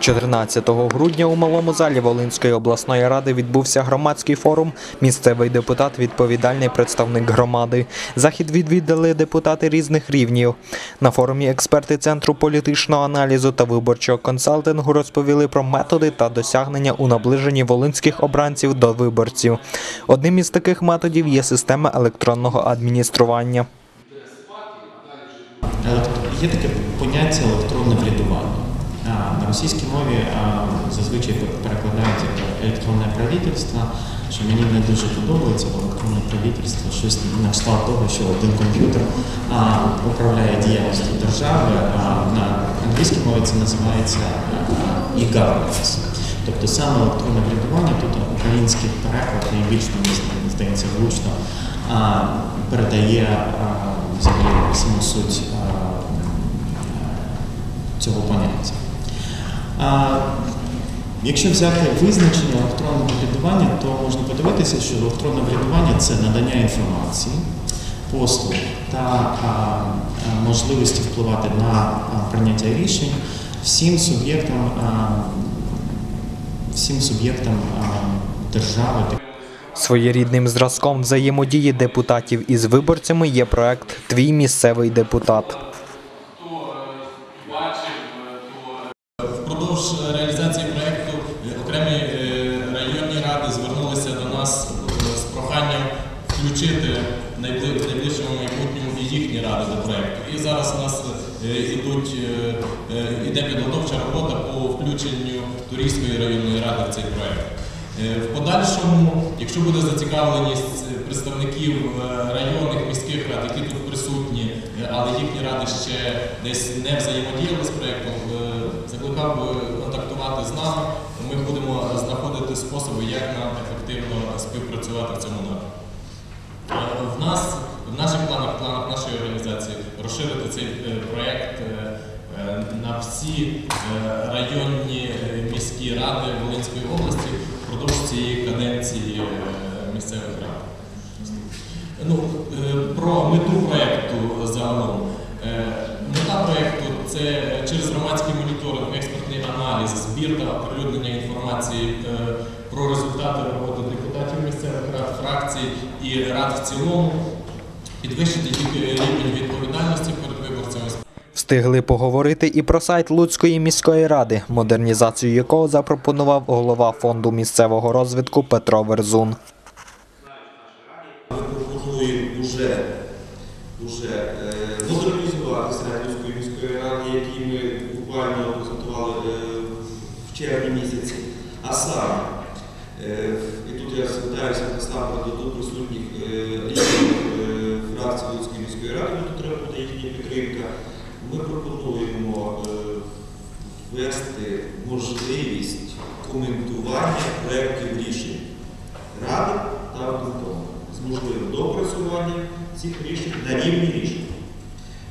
14 грудня у малому залі Волинської обласної ради відбувся громадський форум. Місцевий депутат, відповідальний представник громади. Захід відвідали депутати різних рівнів. На форумі експерти Центру політичного аналізу та виборчого консалтингу розповіли про методи та досягнення у наближенні волинських обранців до виборців. Одним із таких методів є система електронного адміністрування. Є таке поняття електронне врядування. На російській мові зазвичай перекладають як електронне правительство, що мені не дуже подобається, бо електронне правительство щось на кшталт того, що один комп'ютер управляє діяльністю держави. А на англійській мові це називається e-governance. Тобто саме електронне врядування, тут український переклад найбільш мені здається влучно передає взагалі саму суть цього поняття. Якщо взяти визначення електронного врядування, то можна подивитися, що електронне врядування це надання інформації, послуг та а, можливості впливати на прийняття рішень всім суб'єктам, всім суб'єктам держави. Своєрідним зразком взаємодії депутатів із виборцями є проект Твій місцевий депутат. Окремі е, районні ради звернулися до нас е, з проханням включити в найближчому майбутньому і їхні ради до проєкту. І зараз у нас е, ідуть, е, підготовча робота по включенню Турійської районної ради в цей проєкт. В подальшому, якщо буде зацікавленість представників районних міських рад, які тут присутні, але їхні ради ще десь не взаємодіяли з проєктом, закликав би контактувати з нами. Ми знаходити способи, як нам ефективно співпрацювати в цьому напрямку. Е, В нас в наших планах, в планах нашої організації розширити цей е, проєкт е, на всі районні міські ради Волинської області впродовж цієї каденції місцевих рад. Ну, про мету проєкту загалом. Мета проєкту це через громадський моніторинг, експертний аналіз, збір та оприлюднення інформації е, про результати роботи депутатів місцевих рад, фракцій і рад в цілому, підвищити рівень відповідальності перед виборцями. Встигли поговорити і про сайт Луцької міської ради, модернізацію якого запропонував голова фонду місцевого розвитку Петро Верзун. Ми пропонуємо вже, вже модернізувати сайт Луцької міської ради, який ми буквально презентували е, в червні місяці. А саме, і тут я звертаюся насамперед до присутніх е, різних е, Луцької міської ради, тут треба буде їхня підтримка. Ми пропонуємо е, ввести можливість коментування проєктів рішень ради та виконкому з можливим допрацюванням цих рішень на рівні рішень.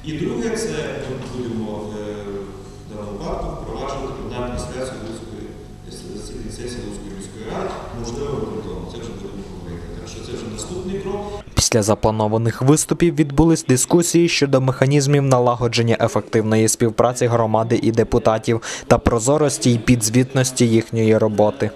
І друге, це ми будемо в даному випадку впроваджувати на адміністрацію сесії Луцької міської ради, можливо, виконкому. Це вже будемо говорити. Так що це вже наступний крок. Після запланованих виступів відбулись дискусії щодо механізмів налагодження ефективної співпраці громади і депутатів та прозорості й підзвітності їхньої роботи.